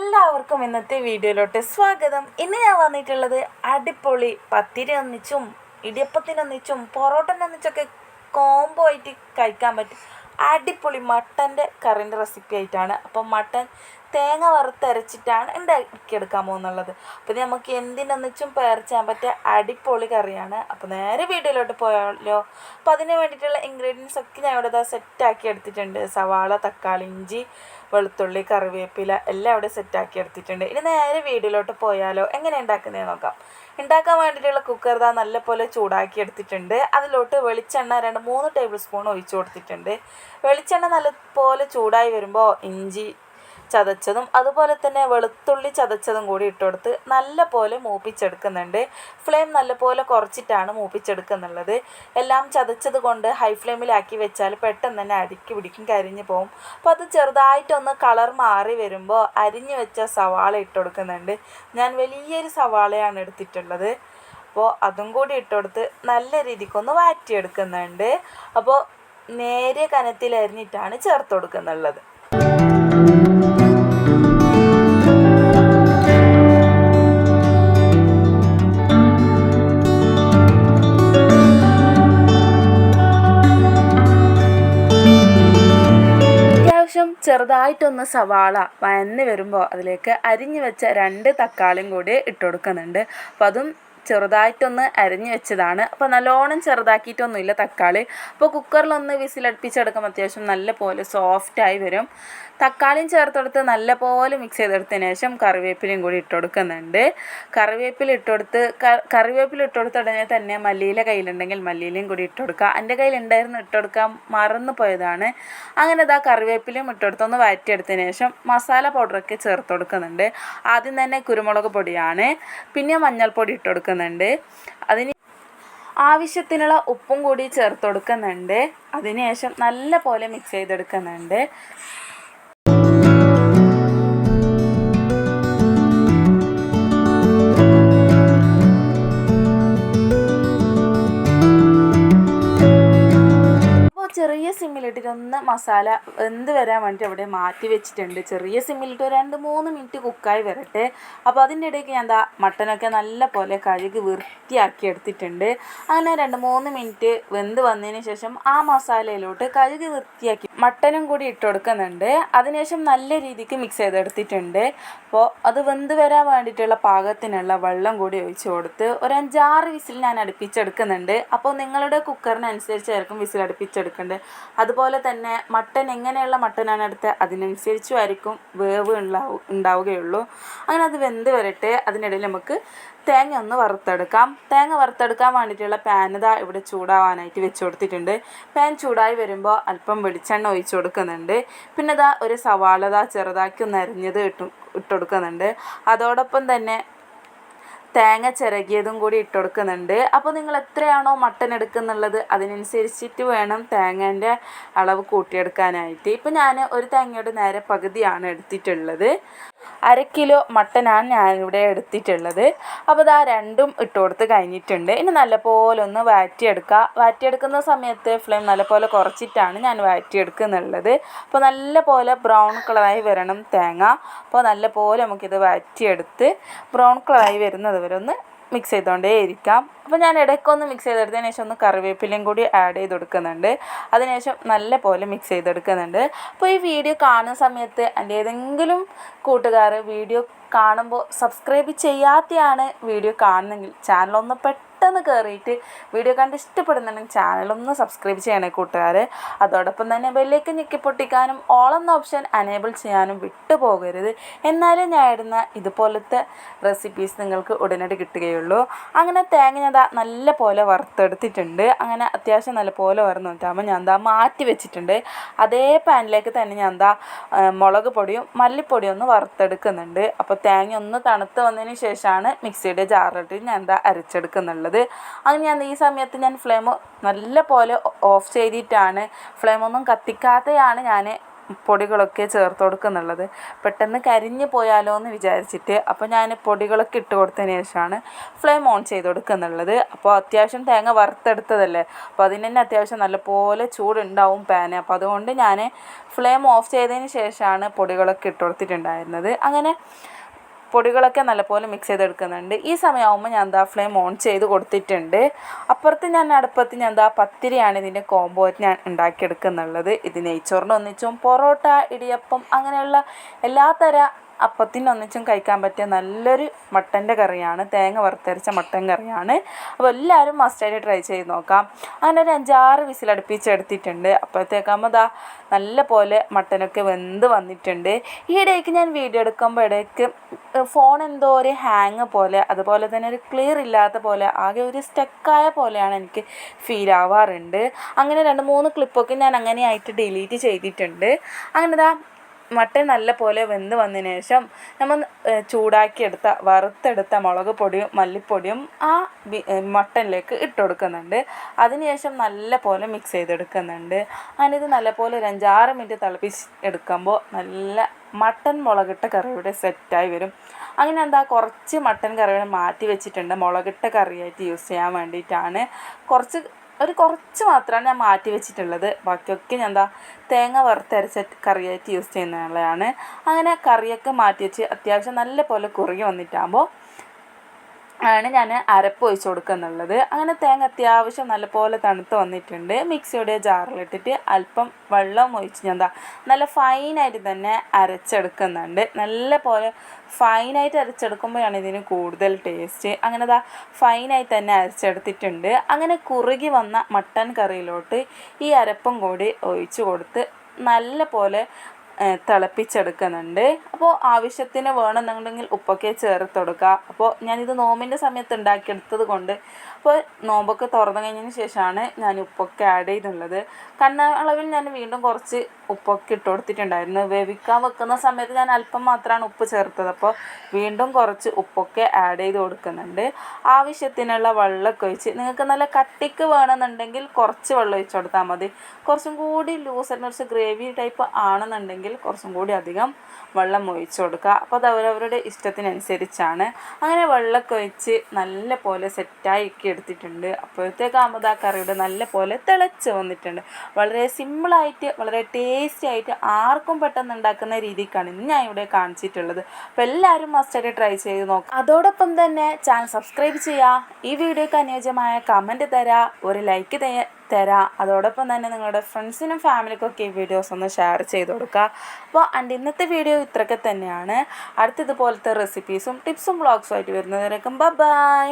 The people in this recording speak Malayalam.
എല്ലാവർക്കും ഇന്നത്തെ വീഡിയോയിലോട്ട് സ്വാഗതം. ഇന്ന് ഞാൻ വന്നിട്ടുള്ളത് അടിപൊളി പത്തിരി ഒന്നിച്ചും ഇടിയപ്പത്തിനൊന്നിച്ചും പൊറോട്ടനൊന്നിച്ചൊക്കെ കോംബോ ആയിട്ട് കഴിക്കാൻ പറ്റും. അടിപൊളി മട്ടന്റെ കറിന്റെ റെസിപ്പി ആയിട്ടാണ്. അപ്പം മട്ടൻ തേങ്ങ വറുത്തരച്ചിട്ടാണ് ഉണ്ടാക്കിയെടുക്കാൻ പോകുന്നുള്ളത്. അപ്പോൾ ഇത് നമുക്ക് എന്തിനൊന്നിച്ചും പേർച്ചാൻ പറ്റിയ അടിപൊളി കറിയാണ്. അപ്പോൾ നേരെ വീഡിയോയിലോട്ട് പോയാലോ. അപ്പോൾ അതിന് വേണ്ടിയിട്ടുള്ള ഇൻഗ്രീഡിയൻസ് ഒക്കെ ഞാൻ ഇവിടെ സെറ്റാക്കി എടുത്തിട്ടുണ്ട്. സവാള തക്കാളി ഇഞ്ചി വെളുത്തുള്ളി കറിവേപ്പില എല്ലാം അവിടെ സെറ്റാക്കി എടുത്തിട്ടുണ്ട്. ഇനി നേരെ വീടിലോട്ട് പോയാലോ? എങ്ങനെ ഉണ്ടാക്കുന്നത് നോക്കാം. ഉണ്ടാക്കാൻ വേണ്ടിയിട്ടുള്ള കുക്കർ ദാ നല്ലപോലെ ചൂടാക്കി എടുത്തിട്ടുണ്ട്. അതിലോട്ട് വെളിച്ചെണ്ണ രണ്ട് മൂന്ന് ടേബിൾ സ്പൂൺ ഒഴിച്ചു കൊടുത്തിട്ടുണ്ട്. വെളിച്ചെണ്ണ നല്ലപോലെ ചൂടായി വരുമ്പോൾ ഇഞ്ചി ചതച്ചതും അതുപോലെ തന്നെ വെളുത്തുള്ളി ചതച്ചതും കൂടി ഇട്ടുകൊടുത്ത് നല്ല പോലെ മൂപ്പിച്ചെടുക്കുന്നുണ്ട്. ഫ്ലെയിം നല്ല പോലെ കുറച്ചിട്ടാണ് മൂപ്പിച്ചെടുക്കുന്നുള്ളത്. എല്ലാം ചതച്ചത് കൊണ്ട് ഹൈ ഫ്ലെയിമിലാക്കി വെച്ചാൽ പെട്ടെന്ന് തന്നെ അടുക്കി പിടിക്കും കരിഞ്ഞു പോകും അപ്പോൾ അത് ചെറുതായിട്ടൊന്ന് കളർ മാറി വരുമ്പോൾ അരിഞ്ഞു വെച്ച സവാള ഇട്ട് കൊടുക്കുന്നുണ്ട് ഞാൻ വലിയൊരു സവാളയാണ് എടുത്തിട്ടുള്ളത്. അപ്പോൾ അതും കൂടി ഇട്ടുകൊടുത്ത് നല്ല രീതിക്കൊന്ന് വാറ്റിയെടുക്കുന്നുണ്ട്. അപ്പോൾ നേരെ കനത്തിൽ അരിഞ്ഞിട്ടാണ് ചേർത്ത് കൊടുക്കുന്നുള്ളത്. അത്യാവശ്യം ചെറുതായിട്ടൊന്ന് സവാള വഴന്ന് വരുമ്പോൾ അതിലേക്ക് അരിഞ്ഞു വെച്ച രണ്ട് തക്കാളിയും കൂടി ഇട്ട് കൊടുക്കുന്നുണ്ട്. അപ്പോൾ അതും ചെറുതായിട്ടൊന്ന് അരിഞ്ഞു വെച്ചതാണ്. അപ്പോൾ നല്ലോണം ചെറുതാക്കിയിട്ടൊന്നുമില്ല തക്കാളി. അപ്പോൾ കുക്കറിലൊന്ന് വിസിലടുപ്പിച്ചെടുക്കുമ്പോൾ അത്യാവശ്യം നല്ല പോലെ സോഫ്റ്റായി വരും. തക്കാളിയും ചേർത്തെടുത്ത് നല്ല പോലെ മിക്സ് ചെയ്തെടുത്തതിന് ശേഷം കറിവേപ്പിലയും കൂടി ഇട്ട് കൊടുക്കുന്നുണ്ട് കറിവേപ്പില ഇട്ട് കൊടുത്ത് കറിവേപ്പില ഇട്ട് കൊടുത്ത ഉടനെ തന്നെ മല്ലിയില കയ്യിലുണ്ടെങ്കിൽ മല്ലിയിലയും കൂടി ഇട്ട് കൊടുക്കുക എന്റെ കയ്യിലുണ്ടായിരുന്നു ഇട്ട് കൊടുക്കാൻ മറന്നു പോയതാണ്. അങ്ങനെ ഇതാ കറിവേപ്പിലയും ഇട്ട് കൊടുത്ത് ഒന്ന് വഴറ്റിയെടുത്തതിന് ശേഷം മസാല പൗഡറൊക്കെ ചേർത്ത് കൊടുക്കുന്നുണ്ട് ആദ്യം തന്നെ കുരുമുളക് പൊടിയാണ്. പിന്നെ മഞ്ഞൾപ്പൊടി ഇട്ട് കൊടുക്കുന്നുണ്ട്. അതിന് ആവശ്യത്തിനുള്ള ഉപ്പും കൂടി ചേർത്ത് കൊടുക്കുന്നുണ്ട് അതിനുശേഷം നല്ല പോലെ മിക്സ് ചെയ്തെടുക്കുന്നുണ്ട്. ചെറിയ സിമ്മിലിട്ടിട്ട് ഒന്ന് മസാല എന്ത് വരാൻ വേണ്ടി അവിടെ മാറ്റി വെച്ചിട്ടുണ്ട്. ചെറിയ സിമ്മിലിട്ട് രണ്ട് മൂന്ന് മിനിറ്റ് കുക്കായി വരട്ടെ. അപ്പോൾ അതിന്റെ ഇടയ്ക്ക് ഞാൻ എന്താ മട്ടനൊക്കെ നല്ല പോലെ കഴുകി വൃത്തിയാക്കി എടുത്തിട്ടുണ്ട്. അങ്ങനെ രണ്ട് മൂന്ന് മിനിറ്റ് വെന്ത് വന്നതിന് ശേഷം ആ മസാലയിലോട്ട് കഴുകി വൃത്തിയാക്കി മട്ടനും കൂടി ഇട്ട് കൊടുക്കുന്നുണ്ട്. അതിനുശേഷം നല്ല രീതിക്ക് മിക്സ് ചെയ്തെടുത്തിട്ടുണ്ട്. അപ്പോൾ അത് വെന്ത് വരാൻ വേണ്ടിയിട്ടുള്ള പാകത്തിനുള്ള വെള്ളം കൂടി ഒഴിച്ച് കൊടുത്ത് ഒരു അഞ്ചാറ് വിസിൽ ഞാൻ അടുപ്പിച്ചെടുക്കുന്നുണ്ട്. അപ്പോൾ നിങ്ങളുടെ കുക്കറിനനുസരിച്ചായിരിക്കും വിസിൽ അടുപ്പിച്ചെടുക്കേണ്ടത്. അതുപോലെ തന്നെ മട്ടൻ എങ്ങനെയുള്ള മട്ടനാണ് എടുത്ത് അതിനനുസരിച്ചും ആയിരിക്കും വേവ് ഉണ്ടാവും ഉണ്ടാവുകയുള്ളൂ. അങ്ങനെ അത് വെന്ത് വരട്ടെ. അതിനിടയിൽ നമുക്ക് തേങ്ങ ഒന്ന് വറുത്തെടുക്കാം. തേങ്ങ വറുത്തെടുക്കാൻ വേണ്ടിയിട്ടുള്ള പാൻ ഇതാ ഇവിടെ ചൂടാവാനായിട്ട് വെച്ച് കൊടുത്തിട്ടുണ്ട്. പാൻ ചൂടായി വരുമ്പോൾ അല്പം വെളിച്ചെണ്ണ ഒഴിച്ച് കൊടുക്കുന്നുണ്ട്. പിന്നെ ഇതാ ഒരു സവാള ഇതാ ചെറുതാക്കി ഒന്ന് അരിഞ്ഞത് ഇട്ട് ഇട്ട് കൊടുക്കുന്നുണ്ട്. അതോടൊപ്പം തന്നെ തേങ്ങ ചിരകിയതും കൂടി ഇട്ട് കൊടുക്കുന്നുണ്ട്. അപ്പോൾ നിങ്ങൾ എത്രയാണോ മട്ടൻ എടുക്കുന്നുള്ളത് അതിനനുസരിച്ചിട്ട് വേണം തേങ്ങേന്റെ അളവ് കൂട്ടിയെടുക്കാനായിട്ട്. ഇപ്പം ഞാൻ ഒരു തേങ്ങയുടെ നേരെ പകുതിയാണ് എടുത്തിട്ടുള്ളത്. അര കിലോ മട്ടനാണ് ഇവിടെ എടുത്തിട്ടുള്ളത്. അപ്പോൾ ഇതാ രണ്ടും ഇട്ട് കൊടുത്ത് കഴിഞ്ഞിട്ടുണ്ട്. ഇനി നല്ലപോലെ ഒന്ന് വാറ്റിയെടുക്കുക വാറ്റിയെടുക്കുന്ന സമയത്ത് ഫ്ലെയിം നല്ലപോലെ കുറച്ചിട്ടാണ് ഞാൻ വാറ്റിയെടുക്കുന്നുള്ളത് അപ്പോൾ നല്ലപോലെ ബ്രൗൺ കളറായി വരണം തേങ്ങ. അപ്പോൾ നല്ലപോലെ നമുക്കിത് വാറ്റിയെടുത്ത് ബ്രൗൺ കളറായി വരുന്നത് വരെ ഒന്ന് മിക്സ് ചെയ്തുകൊണ്ടേ ഇരിക്കാം അപ്പോൾ ഞാൻ ഇടയ്ക്കൊന്ന് മിക്സ് ചെയ്തെടുത്തതിന് ശേഷം ഒന്ന് കറിവേപ്പിലയും കൂടി ആഡ് ചെയ്ത് കൊടുക്കുന്നുണ്ട് അതിനുശേഷം നല്ല പോലെ മിക്സ് ചെയ്തെടുക്കുന്നുണ്ട്. അപ്പോൾ ഈ വീഡിയോ കാണുന്ന സമയത്ത് എന്റെ ഏതെങ്കിലും കൂട്ടുകാർ വീഡിയോ കാണുമ്പോൾ സബ്സ്ക്രൈബ് ചെയ്യാതെയാണ് വീഡിയോ കാണുന്നെങ്കിൽ ചാനലൊന്ന് പെട്ടെന്ന് കയറിയിട്ട് വീഡിയോ കണ്ട് ഇഷ്ടപ്പെടുന്നുണ്ടെങ്കിൽ ചാനലൊന്ന് സബ്സ്ക്രൈബ് ചെയ്യണേ കൂട്ടുകാർ അതോടൊപ്പം തന്നെ ബെല്ലേക്ക് ഞെക്കി പൊട്ടിക്കാനും ഓൾ എന്ന ഓപ്ഷൻ അനേബിൾ ചെയ്യാനും വിട്ടുപോകരുത് എന്നാലും ഞാൻ ഇടുന്ന ഇതുപോലത്തെ റെസിപ്പീസ് നിങ്ങൾക്ക് ഉടനടി കിട്ടുകയുള്ളൂ. അങ്ങനെ തേങ്ങ ഞാൻ നല്ല പോലെ വറുത്തെടുത്തിട്ടുണ്ട്. അങ്ങനെ അത്യാവശ്യം നല്ല പോലെ വറുന്ന് വെച്ചാകുമ്പോൾ ഞാൻ എന്താ മാറ്റി വെച്ചിട്ടുണ്ട്. അതേ പാനിലേക്ക് തന്നെ ഞാൻ എന്താ മുളക് പൊടിയും മല്ലിപ്പൊടിയും ഒന്ന് വറുത്തെടുക്കുന്നുണ്ട്. അപ്പോൾ തേങ്ങ ഒന്ന് തണുത്ത് വന്നതിന് ശേഷമാണ് മിക്സിയുടെ ജാറിലിട്ട് ഞാൻ എന്താ അരച്ചെടുക്കുന്നുള്ളത്. അങ്ങനെ ഞാൻ ഈ സമയത്ത് ഞാൻ ഫ്ലെയിം നല്ല പോലെ ഓഫ് ചെയ്തിട്ടാണ് ഫ്ലെയിമൊന്നും കത്തിക്കാതെയാണ് ഞാൻ പൊടികളൊക്കെ ചേർത്ത് കൊടുക്കുന്നുള്ളത്. പെട്ടെന്ന് കരിഞ്ഞു പോയാലോ എന്ന് വിചാരിച്ചിട്ട് അപ്പോൾ ഞാൻ പൊടികളൊക്കെ ഇട്ട് കൊടുത്തതിന് ശേഷമാണ് ഫ്ലെയിം ഓൺ ചെയ്ത് കൊടുക്കുന്നുള്ളത്. അപ്പോൾ അത്യാവശ്യം തേങ്ങ വറുത്തെടുത്തതല്ലേ? അപ്പോൾ അതിന് തന്നെ അത്യാവശ്യം നല്ലപോലെ ചൂടുണ്ടാവും പാന്. അപ്പോൾ അതുകൊണ്ട് ഞാൻ ഫ്ലെയിം ഓഫ് ചെയ്തതിന് ശേഷമാണ് പൊടികളൊക്കെ ഇട്ട് കൊടുത്തിട്ടുണ്ടായിരുന്നത്. അങ്ങനെ പൊടികളൊക്കെ നല്ലപോലെ മിക്സ് ചെയ്തെടുക്കുന്നുണ്ട്. ഈ സമയമാകുമ്പോൾ ഞാൻ എന്താ ഫ്ലെയിം ഓൺ ചെയ്ത് കൊടുത്തിട്ടുണ്ട്. അപ്പുറത്ത് ഞാൻ അടുപ്പത്ത് ഞാൻ എന്താ പത്തിരിയാണ് ഇതിന്റെ കോംബോ ഞാൻ ഉണ്ടാക്കിയെടുക്കുന്നുള്ളത്. ഇത് നെയ്ച്ചോറിന്റെ ഒന്നിച്ചും പൊറോട്ട ഇടിയപ്പം അങ്ങനെയുള്ള എല്ലാ ഒന്നിച്ചും കഴിക്കാൻ പറ്റിയ നല്ലൊരു മട്ടന്റെ കറിയാണ്. തേങ്ങ വറുത്തരച്ച മട്ടൻ കറിയാണ്. അപ്പോൾ എല്ലാവരും മസ്റ്റായിട്ട് ട്രൈ ചെയ്ത് നോക്കാം. അങ്ങനെ ഒരു അഞ്ചാറ് വിസിലടുപ്പിച്ചെടുത്തിട്ടുണ്ട് അപ്പോഴത്തേക്കാകുമ്പോൾ ദാ നല്ല പോലെ മട്ടനൊക്കെ വെന്ത് വന്നിട്ടുണ്ട്. ഈ ഇടയ്ക്ക് ഞാൻ വീഡിയോ എടുക്കുമ്പോൾ ഇടയ്ക്ക് ഫോൺ എന്തോ ഒരു ഹാങ് പോലെ അതുപോലെ തന്നെ ഒരു ക്ലിയർ ഇല്ലാത്ത പോലെ ആകെ ഒരു സ്റ്റക്കായ പോലെയാണ് എനിക്ക് ഫീൽ ആവാറുണ്ട്. അങ്ങനെ രണ്ട് മൂന്ന് ക്ലിപ്പൊക്കെ ഞാൻ അങ്ങനെയായിട്ട് ഡിലീറ്റ് ചെയ്തിട്ടുണ്ട്. അങ്ങനെ ദാ മട്ടൻ നല്ല പോലെ വെന്ത് വന്നതിന് ശേഷം നമ്മൾ ചൂടാക്കിയെടുത്ത വറുത്തെടുത്ത മുളക് പൊടിയും മല്ലിപ്പൊടിയും ആ മട്ടനിലേക്ക് ഇട്ട് കൊടുക്കുന്നുണ്ട് അതിനുശേഷം നല്ല പോലെ മിക്സ് ചെയ്തെടുക്കുന്നുണ്ട്. അതിനിത് നല്ല നല്ലപോലെ ഒരു അഞ്ചാറ് മിനിറ്റ് തിളപ്പിച്ച് എടുക്കുമ്പോൾ നല്ല മട്ടൻ മുളകിട്ട കറിയുടെ സെറ്റായി വരും. അങ്ങനെ എന്താ കുറച്ച് മട്ടൻ കറികൾ മാറ്റി വെച്ചിട്ടുണ്ട്. മുളകിട്ട കറിയായിട്ട് യൂസ് ചെയ്യാൻ വേണ്ടിയിട്ടാണ്. കുറച്ച് ഒരു കുറച്ച് മാത്രമാണ് ഞാൻ മാറ്റി വെച്ചിട്ടുള്ളത്. ബാക്കിയൊക്കെ ഞാൻ എന്താ തേങ്ങ വറുത്തരച്ച കറിയായിട്ട് യൂസ് ചെയ്യുന്നതാണ് അങ്ങനെ കറിയൊക്കെ മാറ്റി വെച്ച് അത്യാവശ്യം നല്ല പോലെ കുറുകി വന്നിട്ടാകുമ്പോൾ ആണ് ഞാൻ അരപ്പ് ഒഴിച്ച് കൊടുക്കുന്നുള്ളത്. അങ്ങനെ തേങ്ങ അത്യാവശ്യം നല്ലപോലെ തണുത്ത് വന്നിട്ടുണ്ട്. മിക്സിയുടെ ജാറിലിട്ടിട്ട് അല്പം വെള്ളം ഒഴിച്ച് ഞാൻ എന്താ നല്ല ഫൈനായിട്ട് തന്നെ അരച്ചെടുക്കുന്നുണ്ട്. നല്ല പോലെ ഫൈനായിട്ട് അരച്ചെടുക്കുമ്പോഴാണ് ഇതിന് കൂടുതൽ ടേസ്റ്റ്. അങ്ങനെ ദാ ഫൈനായി തന്നെ അരച്ചെടുത്തിട്ടുണ്ട്. അങ്ങനെ കുറുകി വന്ന മട്ടൻ കറിയിലോട്ട് ഈ അരപ്പും കൂടി ഒഴിച്ച് കൊടുത്ത് നല്ല പോലെ തിളപ്പിച്ചെടുക്കുന്നുണ്ട്. അപ്പോൾ ആവശ്യത്തിന് വേണമെന്നുണ്ടെങ്കിൽ ഉപ്പൊക്കെ ചേർത്ത് കൊടുക്കുക അപ്പോൾ ഞാനിത് നോമ്പിന്റെ സമയത്ത് ഉണ്ടാക്കിയെടുത്തത് കൊണ്ട് അപ്പോൾ നോമ്പൊക്കെ തുറന്നു കഴിഞ്ഞതിന് ശേഷമാണ് ഞാൻ ഉപ്പൊക്കെ ആഡ് ചെയ്തുള്ളത് കണ്ണ അളവിൽ ഞാൻ വീണ്ടും കുറച്ച് ഉപ്പൊക്കെ ഇട്ട് കൊടുത്തിട്ടുണ്ടായിരുന്നു. വേവിക്കാൻ വെക്കുന്ന സമയത്ത് ഞാൻ അല്പം മാത്രമാണ് ഉപ്പ് ചേർത്തത്. അപ്പോൾ വീണ്ടും കുറച്ച് ഉപ്പൊക്കെ ആഡ് ചെയ്ത് കൊടുക്കുന്നുണ്ട്. ആവശ്യത്തിനുള്ള വെള്ളമൊക്കെ ഒഴിച്ച് നിങ്ങൾക്ക് നല്ല കട്ടിക്ക് വേണമെന്നുണ്ടെങ്കിൽ കുറച്ച് വെള്ളം ഒഴിച്ച് കൊടുത്താൽ മതി. കുറച്ചും കൂടി ലൂസ് കുറച്ച് ഗ്രേവി ടൈപ്പ് ആണെന്നുണ്ടെങ്കിൽ കുറച്ചും കൂടി അധികം വെള്ളം ഒഴിച്ച് കൊടുക്കുക. അപ്പോൾ അത് അവരവരുടെ ഇഷ്ടത്തിനനുസരിച്ചാണ്. അങ്ങനെ വെള്ളമൊക്കെ ഒഴിച്ച് നല്ല പോലെ സെറ്റാക്കി എടുത്തിട്ടുണ്ട്. അപ്പോഴത്തേക്കാകുമ്പോൾ ആ കറിയുടെ നല്ല പോലെ തിളച്ച് വന്നിട്ടുണ്ട്. വളരെ സിമ്പിളായിട്ട് വളരെ ടേസ്റ്റി ആയിട്ട് ആർക്കും പെട്ടെന്ന് ഉണ്ടാക്കുന്ന രീതിക്കാണ് ഇന്ന് ഞാൻ ഇവിടെ കാണിച്ചിട്ടുള്ളത്. അപ്പോൾ എല്ലാവരും മസ്റ്റായിട്ട് ട്രൈ ചെയ്ത് നോക്കാം. അതോടൊപ്പം തന്നെ ചാനൽ സബ്സ്ക്രൈബ് ചെയ്യുക ഈ വീഡിയോക്ക് അനുയോജ്യമായ കമന്റ് തരാ. ഒരു ലൈക്ക് തരാ. അതോടൊപ്പം തന്നെ നിങ്ങളുടെ ഫ്രണ്ട്സിനും ഫാമിലിക്കൊക്കെ ഈ വീഡിയോസ് ഒന്ന് ഷെയർ ചെയ്ത് കൊടുക്കുക അപ്പോൾ എന്റെ ഇന്നത്തെ വീഡിയോ ഇത്രയൊക്കെ തന്നെയാണ്. അടുത്ത ഇതുപോലത്തെ റെസിപ്പീസും ടിപ്സും വ്ളോഗ്സും ആയിട്ട് വരുന്നതിനേക്കും ബൈ